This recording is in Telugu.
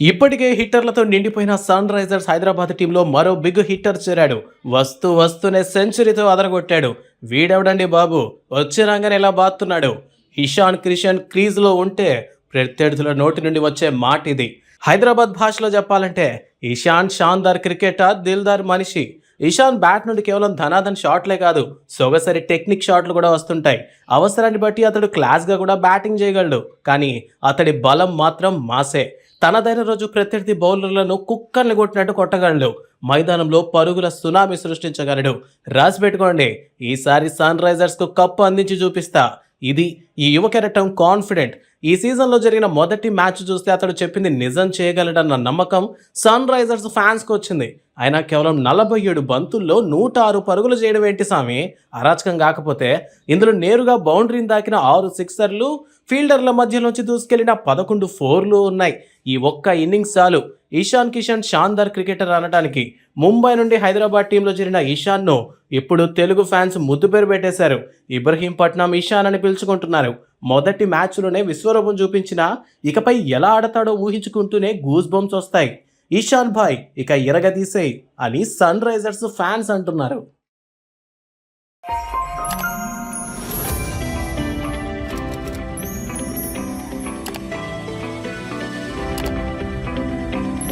ఇప్పటికే హిట్టర్లతో నిండిపోయిన సన్ రైజర్స్ హైదరాబాద్ టీంలో మరో బిగ్ హిట్టర్ చేరాడు. వస్తూ వస్తూనే సెంచరీతో అదరగొట్టాడు. వీడెవడండి బాబు? వచ్చే ఎలా ఇలా బాతున్నాడు ఇషాన్ క్రిషన్ క్రీజ్లో ఉంటే ప్రత్యర్థుల నోటి నుండి వచ్చే మాట ఇది. హైదరాబాద్ భాషలో చెప్పాలంటే ఇషాన్ షాన్దార్ క్రికెటర్ దిల్దార్ మనిషి. ఇషాన్ బ్యాట్ నుండి కేవలం ధనాధన్ షాట్లే కాదు సొగసరి టెక్నిక్ షాట్లు కూడా వస్తుంటాయి. అవసరాన్ని బట్టి అతడు క్లాస్గా కూడా బ్యాటింగ్ చేయగలడు. కానీ అతడి బలం మాత్రం మాసే. తనదైన రోజు ప్రత్యర్థి బౌలర్లను కుక్కర్ని కొట్టినట్టు కొట్టగలడు. మైదానంలో పరుగుల సునామీ సృష్టించగలడు. రాసి పెట్టుకోండి. ఈసారి సన్ రైజర్స్కు కప్పు అందించి చూపిస్తా. ఇది ఈ యువ కెరటం కాన్ఫిడెంట్. ఈ సీజన్లో జరిగిన మొదటి మ్యాచ్ చూస్తే అతడు చెప్పింది నిజం చేయగలడన్న నమ్మకం సన్ రైజర్స్ ఫ్యాన్స్కి వచ్చింది. అయినా కేవలం నలభై ఏడు బంతుల్లో నూట ఆరు పరుగులు చేయడం ఏంటి సామి? అరాచకం కాకపోతే ఇందులో నేరుగా బౌండరీని దాకిన ఆరు సిక్సర్లు ఫీల్డర్ల మధ్యలోంచి దూసుకెళ్ళిన పదకొండు ఫోర్లు ఉన్నాయి. ఈ ఒక్క ఇన్నింగ్స్ చాలు. ఇషాన్ కిషన్ షాందార్ క్రికెటర్ అనడానికి ముంబై నుండి హైదరాబాద్ టీంలో చేరిన ఇషాన్ను ఇప్పుడు తెలుగు ఫ్యాన్స్ ముద్దు పేరు పెట్టేశారు. ఇబ్రహీంపట్నం ఇషాన్ అని పిలుచుకుంటున్నారు. మొదటి మ్యాచ్లోనే విశ్వరూపం చూపించిన ఇకపై ఎలా ఆడతాడో ఊహించుకుంటూనే గూస్ బంప్స్ వస్తాయి. ఇషాన్ భాయ్ ఇక ఇరగదీసేయ్ అని సన్ రైజర్స్ ఫ్యాన్స్ అంటున్నారు.